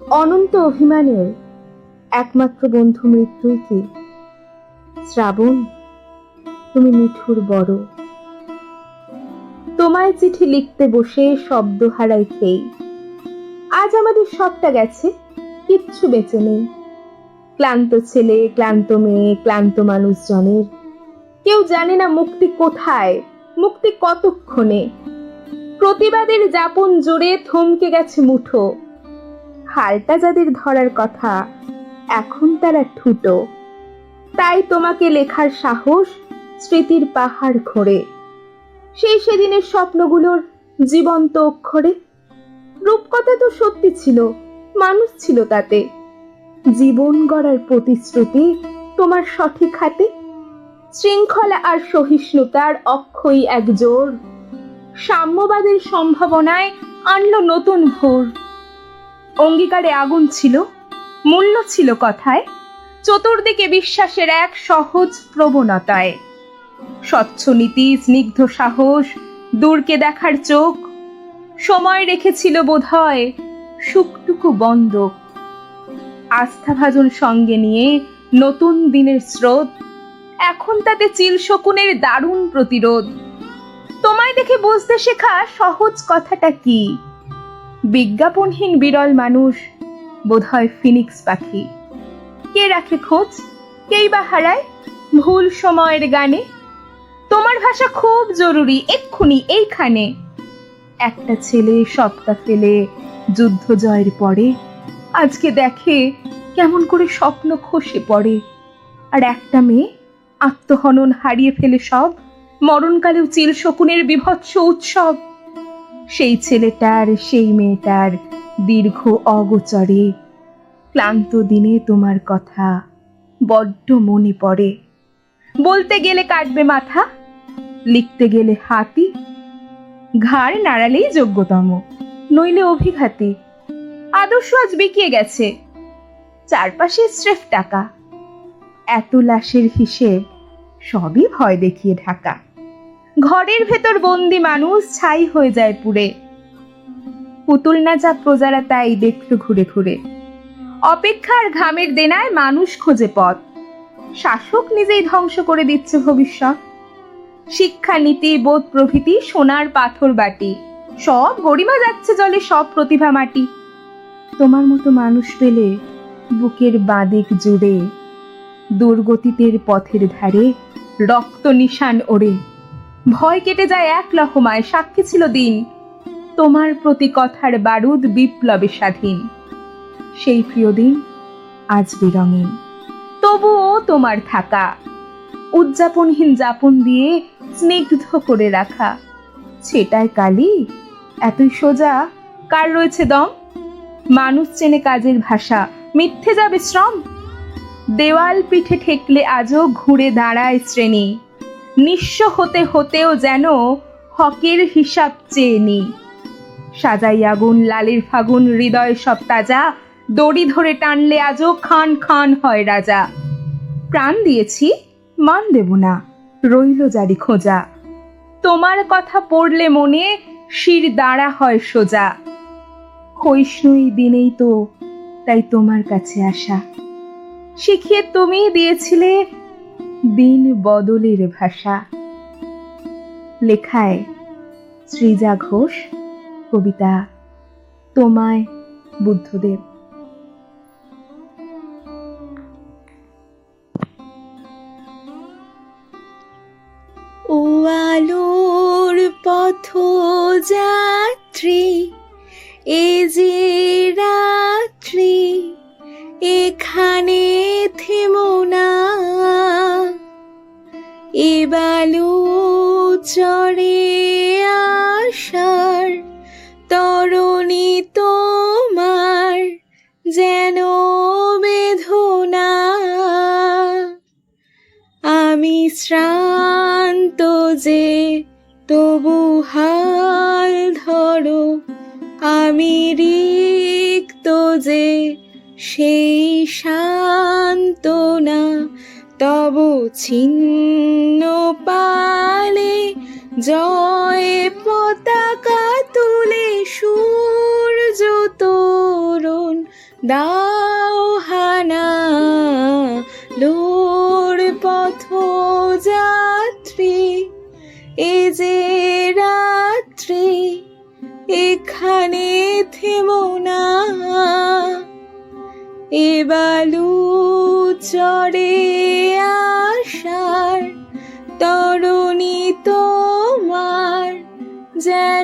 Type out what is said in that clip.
অনন্ত অভিমানের একমাত্র বন্ধু মৃত্যুই কি? শ্রাবণ, তুমি নিঠুর বড়। তোমায় চিঠি লিখতে বসে শব্দ হারাই খেই। আজ আমাদের সবটা গেছে, কিচ্ছু বেঁচে নেই। ক্লান্ত ছেলে, ক্লান্ত মেয়ে, ক্লান্ত মানুষজনের। কেউ জানে না মুক্তি কোথায়, মুক্তি কতক্ষণে। প্রতিবাদের যাপন জোরে থমকে গেছে মুঠো। হালটা যাদের ধরার কথা, এখন তারা ঠুটো। তাই তোমাকে লেখার সাহস স্মৃতির পাহাড় খোঁড়ে সেই সেদিনের স্বপ্নগুলোর জীবন্ত অক্ষরে। রূপকথা তো সত্যি ছিল, মানুষ ছিল তাতে। জীবন গড়ার প্রতিশ্রুতি তোমার সঠিক হাতে। শৃঙ্খলা আর সহিষ্ণুতার অক্ষয়ী এক জোর। সাম্যবাদের সম্ভাবনায় আনলো নতুন ভোর। অঙ্গীকারে আগুন ছিল, মূল্য ছিল কথায়, চতুর্দিকে বিশ্বাসের এক সহজ প্রবণতায়। স্বচ্ছ নীতি, স্নিগ্ধ সাহস, দূরকে দেখার চোখ, সময় রেখেছিল বোধহয় সুখটুকু বন্ধক আস্থাভাজন সঙ্গে নিয়ে নতুন দিনের স্রোত, এখন তাতে চিল শকুনের দারুণ প্রতিরোধ। তোমায় দেখে বুঝতে শেখা সহজ কথাটা কি? বিজ্ঞাপনহীন বিরল মানুষ বোধহয় ফিনিক্স পাখি। কে রাখে খোঁজ? কেই বা হারায়? ভুল সময়ের গানে? তোমার ভাষা খুব জরুরি, এক্ষুনি, এইখানে। একটা ছেলে সবটা ফেলে যুদ্ধ জয়ের পরে, আজকে দেখে কেমন করে স্বপ্ন খসে পড়ে। আর একটা মেয়ে আত্মহনন হারিয়ে ফেলে সব, মরণকালেও চিল শকুনের বিভৎস উৎসব। সেই ছেলেটার, সেই মেয়েটার দীর্ঘ অগোচরে। ক্লান্ত দিনে তোমার কথা বড্ড মনে পড়ে। বলতে গেলে কাটবে মাথা, লিখতে গেলে হাতি, ঘাড় নাড়ালেই যোগ্যতম। নইলে অভিঘাতী আদর্শ আজ বিকিয়ে গেছে। চারপাশে স্রেফ টাকা। এত লাশের হিসেব সবই ভয় দেখিয়ে ঢাকা। ঘরের ভেতর বন্দি মানুষ ছাই হয়ে যায় পুড়ে। পুতুল নাচা প্রজারা তাই দেখল ঘুরে ঘুরে। অপেক্ষার ঘামের দেনায় মানুষ খোঁজে পথ। শাসক নিজেই ধ্বংস করে দিচ্ছে ভবিষ্যৎ। শিক্ষা নীতি, বোধ প্রভৃতি, সোনার পাথর বাটি। সব গরিমা যাচ্ছে জলে, সব প্রতিভা মাটি। তোমার মতো মানুষ পেলে বুকের বাদিক জুড়ে। দুর্গতিতের পথের ধারে রক্ত নিশান ওড়ে। ভয় কেটে যায় এক লহমায়, সাক্ষী ছিল দিন। তোমার প্রতি কথার বারুদ বিপ্লবে স্বাধীন। সেই প্রিয় দিন আজ বিরঙিন। তবুও তোমার থাকা। উদযাপনহীন যাপন দিয়ে স্নিগ্ধ করে রাখা। সেটাই কালি, এতই সোজা। কার রয়েছে দম? মানুষ চেনে কাজের ভাষা। মিথ্যে যাবে শ্রম? দেওয়াল পিঠে ঠেকলে আজও ঘুরে দাঁড়ায় শ্রেণি। নিঃস্ব হতে হতেও যেন হকের হিসাব চেয়ে নি সাজাই আগুন, লালের ফাগুন, হৃদয় সব তাজা। দড়ি ধরে টানলে আজও খান খান হয় রাজা। প্রাণ দিয়েছি, মান দেব না, রইল জারি খোঁজা। তোমার কথা পড়লে মনে শির দাঁড়া হয় সোজা। ক্ষয়িষ্ণু দিনেই তো তাই তোমার কাছে আসা। শিখিয়ে তুমি দিয়েছিলে দিন বদলের ভাষা। লেখায় শ্রীজা ঘোষ, কবিতা তোমায় বুদ্ধদেব। ও আলোর পথ যাত্রী এ যে রাত্রি, এখানে থেমো না। এ বালু চড়ে আসার তরণী তোমার যেন বেদনা। আমি শ্রান্ত যে তবু হাল ধরো, আমি রিক্ত যে সেই সান্ত্বনা তব ছিন্ন পালে জয় পতাকা তুলে সূর্য তোরণ। দাও হানা, লোর পথ যাত্রী, এ যে রাত্রি, এখানে থেমো না। এ বালু চড়ে আসার তরুণী তোমার যেন